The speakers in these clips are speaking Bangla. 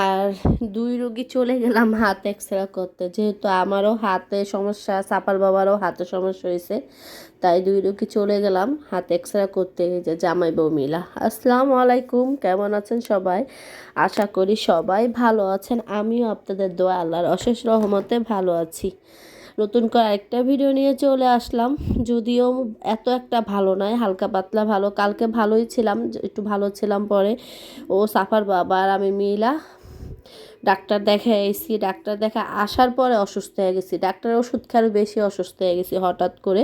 আর দুই রোগী চলে গেলাম হাত এক্সরে করতে। যেহেতু আমারও হাতে সমস্যা, সাপার বাবারও হাতে সমস্যা হয়েছে, তাই দুই রোগী চলে গেলাম হাত এক্সরে করতে যে জামাই বউ মিলা। আসসালামু আলাইকুম, কেমন আছেন সবাই? আশা করি সবাই ভালো আছেন। আমিও আপনাদের দোয়া, আল্লাহর অশেষ রহমতে ভালো আছি। নতুন করে একটা ভিডিও নিয়ে চলে আসলাম। যদিও এত একটা ভালো নয় হালকা পাতলা ভালো। কালকে ভালোই ছিলাম, একটু ভালো ছিলাম পরে। ও সাফার বাবা আর আমি মিলা ডাক্তার দেখা এসেছি ডাক্তার দেখা আসার পরে অসুস্থ হয়ে গেছি। ডাক্তার ওষুধ খেয়ে বেশি অসুস্থ হয়ে গেছি হঠাৎ করে।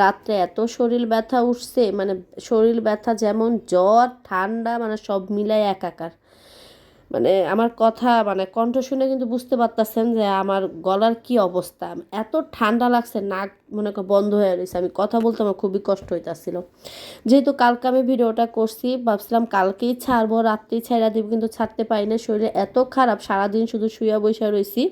রাত্রে এত শরীর ব্যথা উঠছে মানে শরীর ব্যথা যেমন জ্বর, ঠান্ডা মানে সব মিলায় একাকার। মানে আমার কথা মানে কণ্ঠ শুনে কিন্তু বুঝতে পারতেছেন যে আমার গলার কি অবস্থা। এত ঠান্ডা লাগছে, নাক মনে কর বন্ধ হয়ে রয়েছে আমি কথা বলতে আমার খুবই কষ্ট হইতাছিল। যেহেতু কালকে আমি ভিডিওটা করছি, ভাবছিলাম কালকেই ছাড়বো, রাত্রেই ছাড়া দিব, কিন্তু ছাড়তে পারি না শরীরে এত খারাপ, সারাদিন শুধু শুয়ে বসে রয়েছি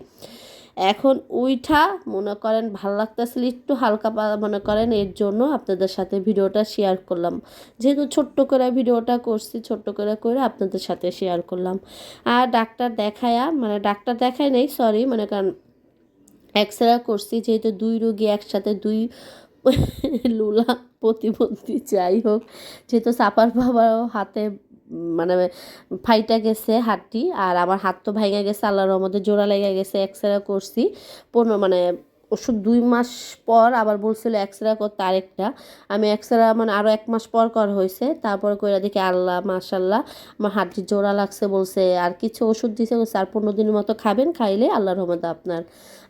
এখন উইঠা, মনে করেন ভালো লাগতেছিল একটু হালকা মনে করেন, এর জন্য আপনাদের সাথে ভিডিওটা শেয়ার করলাম। যেহেতু ছোট্ট করে ভিডিওটা করছি, ছোট্ট করে করে আপনাদের সাথে শেয়ার করলাম। আর ডাক্তার দেখায়া মানে ডাক্তার দেখায় নেই সরি মানে কারণ এক্সরে করছি, যেহেতু দুই রুগী একসাথে দুই লুলা প্রতিবন্ধী, যাই হোক, যেহেতু সাপার বাবারও হাতে মানে ফাইটা গেছে হাতটি আর আমার হাত তো ভাঙা গেছে, আল্লাহর মধ্যে জোড়া লেগে গেছে এক্স রে করছি। পনেরো মানে ওষুধ দুই মাস পর আবার বলছিল এক্সরে করতে আরেকটা আমি এক্সরে মানে আরও এক মাস পর কর হয়েছে। তারপর কইরা দেখি আল্লাহ মাশাল্লাহ আমার হাতটি জোড়া লাগছে বলছে, আর কিছু ওষুধ দিছে আর পনেরো দিনের মতো খাবেন, খাইলে আল্লাহর রহমতে আপনার।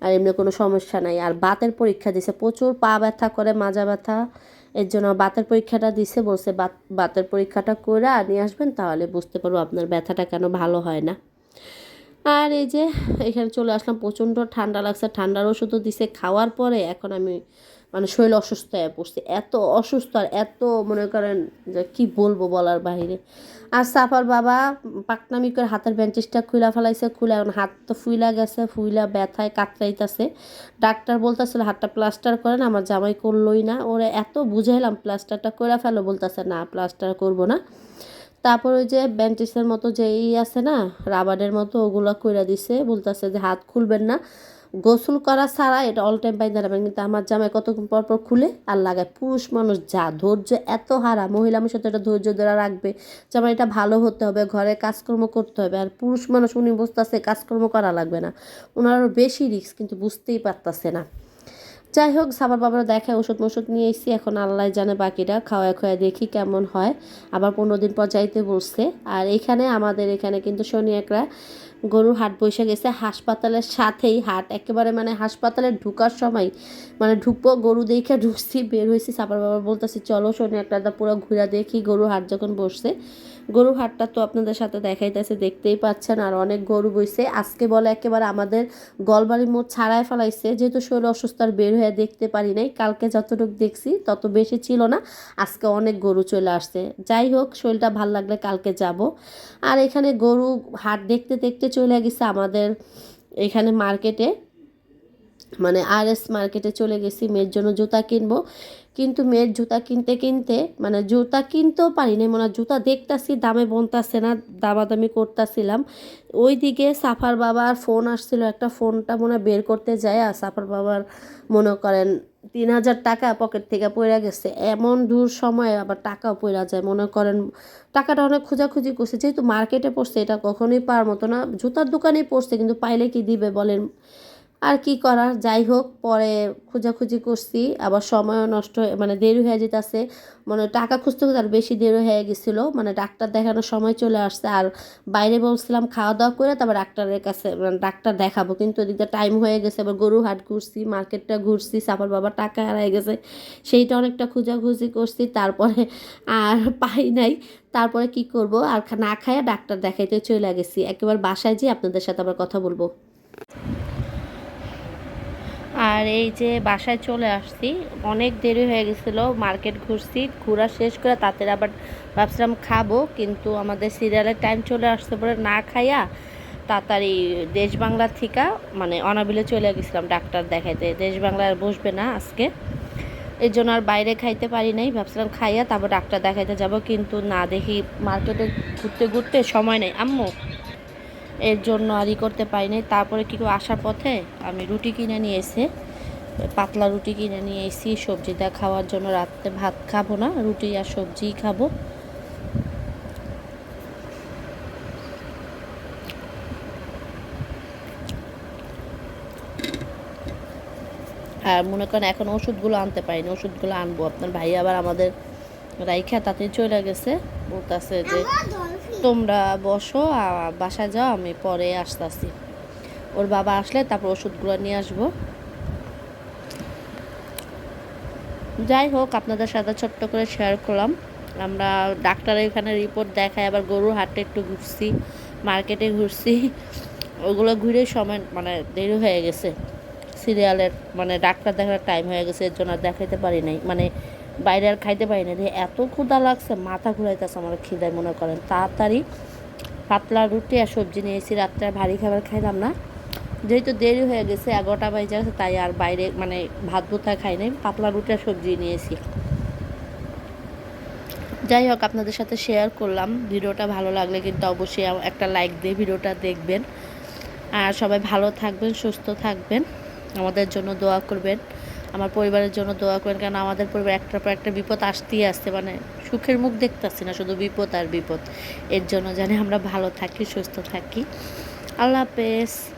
আর এমনি কোনো সমস্যা নাই। আর বাতের পরীক্ষা দিছে, প্রচুর পা ব্যথা করে, মাজা ব্যথা। এর জন্য বাতের পরীক্ষাটা দিছে, বলছে, বাত, বাতের পরীক্ষাটা করে নিয়ে আসবেন, তাহলে বুঝতে পারব আপনার ব্যথাটা কেন ভালো হয় না। আর এই যে এখানে চলে আসলাম, প্রচণ্ড ঠান্ডা লাগছে। ঠান্ডার ওষুধও দিছে। খাওয়ার পরে এখন আমি মানে শরীর অসুস্থ হয়ে পড়ছি। এত অসুস্থ আর এত মনে করেন যে কি বলব বলার বাইরে আর সাফার বাবা পাকনামি করে হাতের ব্যান্ডেজটা খুলা ফেলাইছে। খুলে এখন হাত তো ফুইলা গেছে, ফুইলা ব্যথায় কাতরাইতেছে। ডাক্তার বলতেছিল, হাতটা প্লাস্টার করেন, আমার জামাই করলোই না। ওরা এত বুঝাইলাম, প্লাস্টারটা করে ফেলো, বলতেছে, না, প্লাস্টার করব না। তারপর ওই যে ব্যান্টিসের মতো যে ই আছে না রাবারের মতো, ওগুলো কইরা দিছে, বলতেছে যে হাত খুলবেন না। গোসল করা ছাড়া এটা অল টাইম পাই দাঁড়াবেন, কিন্তু আমার জামাই কতক্ষণ পর পর খুলে আর লাগায়। পুরুষ মানুষ যা ধৈর্য, এত হারা, মহিলা মানুষ এটা ধৈর্য ধরে রাখবে। যেমন এটা ভালো হতে হবে, ঘরে কাজকর্ম করতে হবে, আর পুরুষ মানুষ উনি বুঝতেছে কাজকর্ম করা লাগবে না। ওনার বেশি রিস্ক কিন্তু বুঝতেই পারতেছে না। যাই হোক সাবার বাবার দেখায় ওষুধ মষুধ নিয়ে এসেছি। এখন আল্লাহ জানে বাকিটা খাওয়া খাওয়া দেখি কেমন হয়। আবার পনেরো দিন পর যাইতে বসছে। আর এখানে আমাদের এখানে কিন্তু শনি একরা গরুর হাট বসে গেছে। হাসপাতালের সাথেই হাট। একেবারে মানে হাসপাতালে ঢুকার সময় মানে ঢুকবো, গরু দেখে ঢুকছি, বের হয়েছি। সাপার বাবা বলতেছি, চলো শোনে একটা পুরো ঘুরা দেখি গরুর হাট যখন বসছে। গরু হাটটা তো আপনাদের সাথে দেখাইতেছে, দেখতেই পাচ্ছেন। আর অনেক গরু বইছে। আজকে বলে একেবারে আমাদের গলবাড়ির মোড় ছাড়াই ফেলাইছে। যেহেতু শরীর অসুস্থ, আর বের হয়ে দেখতে পারি নাই। কালকে যতটুকু দেখছি, তত বেশি ছিল না। আজকে অনেক গরু চলে আসছে। যাই হোক, শরীরটা ভালো লাগলে কালকে যাব। আর এখানে গরু হাট দেখতে দেখতে চলে গেছে আমাদের এখানে মার্কেটে। মানে আর এস মার্কেটে চলে গেছি, মেয়ের জন্য জুতা কিনবো। কিন্তু মেয়ের জুতা কিনতে কিনতে মানে জুতা কিনতেও পারি না মনে জুতা দেখতাছি, দামে বনতাছে না, দামাদামি করতেছিলাম। ওই দিকে সাফার বাবার ফোন আসছিল, একটা ফোনটা মনে বের করতে যায়, আর সাফার বাবার মনে করেন তিন হাজার টাকা পকেট থেকে পড়ে গেছে। এমন দূর সময়ে আবার টাকাও পড়া যায়। মনে করেন, টাকাটা অনেক খোঁজাখুঁজি করছে। যেহেতু মার্কেটে পড়ছে, এটা কখনোই পাওয়ার মতো না। জুতার দোকানেই পড়ছে, কিন্তু পাইলে কি দিবে বলেন? আর কি করার? যাই হোক, পরে খোঁজাখুঁজি করছি, আবার সময়ও নষ্ট মানে দেরি হয়ে যেতেছে। মানে টাকা খুঁজতে আর বেশি দেরি হয়ে গেছিল। মানে ডাক্তার দেখানোর সময় চলে আসছে, আর বাইরে বলছিলাম খাওয়া দাওয়া করে তারপর ডাক্তারের কাছে মানে ডাক্তার দেখাবো। কিন্তু ওদিকে টাইম হয়ে গেছে, আবার গরু হাট ঘুরছি, মার্কেটটা ঘুরছি, সাপার বাবা টাকা হারাই গেছে। সেইটা অনেকটা খোঁজাখুঁজি করছি, তারপরে আর পাই নাই। তারপরে কি করব? আর না খাইয়া ডাক্তার দেখাইতে চলে গেছি। একেবারে বাসায় যেয়ে আপনাদের সাথে আবার কথা বলব। আর এই যে বাসায় চলে আসছি, অনেক দেরি হয়ে গেছিল, মার্কেট ঘুরছি, ঘোরা শেষ করে তাতে আবার ভাবছিলাম খাব, কিন্তু আমাদের সিরিয়ালের টাইম চলে আসতে পরে না খাইয়া তাড়াতাড়ি দেশ বাংলার থেকে মানে অনাবিলে চলে গেছিলাম ডাক্তার দেখাইতে। দেশ বাংলার বসবে না আজকে। এই জন্য আর বাইরে খাইতে পারি নাই, ভাবছিলাম খাইয়া তারপর ডাক্তার দেখাইতে যাব, কিন্তু না দেখি মার্কেটে ঘুরতে ঘুরতে সময় নেই। আম্মু, এর জন্য আর ই করতে পারিনি তারপরে কি আসার পথে আমি রুটি কিনে নিয়ে এসে পাতলা রুটি কিনে নিয়ে এসেছি সবজিটা খাওয়ার জন্য রাত্রে ভাত খাব না, রুটি আর সবজিই খাব। আর মনে করেন এখন ওষুধগুলো আনতে পারিনি, ওষুধগুলো আনব। আপনার ভাই আবার আমাদের রাইখা তাতে চলে গেছে, বলতেছে যে তোমরা বসো বাসায় যাও, আমি পরে আসতেছি। ওর বাবা আসলে তারপর ওষুধগুলো নিয়ে আসব। যাই হোক, আপনাদের সাথে ছোট্ট করে শেয়ার করলাম। আমরা ডাক্তারের এখানে রিপোর্ট দেখায় আবার গরুর হাটে একটু ঘুরছি মার্কেটে ঘুরছি। ওগুলো ঘুরে সময় মানে দেরি হয়ে গেছে। সিরিয়ালের মানে ডাক্তার দেখার টাইম হয়ে গেছে, এর জন্য আর দেখাইতে পারি নাই। মানে বাইরে আর খাইতে পারি না এত ক্ষুদা লাগছে, মাথা ঘুরাইতেছে আমার খিদায়, মনে করেন। তাড়াতাড়ি পাতলা রুটি আর সবজি নিয়েছি রাত্রে ভারী খাবার খাইলাম না। যেহেতু দেরি হয়ে গেছে, এগারোটা বাজে গেছে, তাই আর বাইরে মানে ভাত ভুতা খাই নাই, পাতলা রুটি সবজি নিয়েছি। যাই হোক, আপনাদের সাথে শেয়ার করলাম। ভিডিওটা ভালো লাগলে কিন্তু অবশ্যই একটা লাইক দিয়ে ভিডিওটা দেখবেন। আর সবাই ভালো থাকবেন, সুস্থ থাকবেন। আমাদের জন্য দোয়া করবেন। আমার পরিবারের জন্য দোয়া করবেন কারণ আমাদের পরিবার একটার পর একটা বিপদ আসতেই আসছে। মানে সুখের মুখ দেখতেছি না, শুধু বিপদ আর বিপদ। এর জন্য জানি আমরা ভালো থাকি, সুস্থ থাকি। আল্লাহ হাফেজ।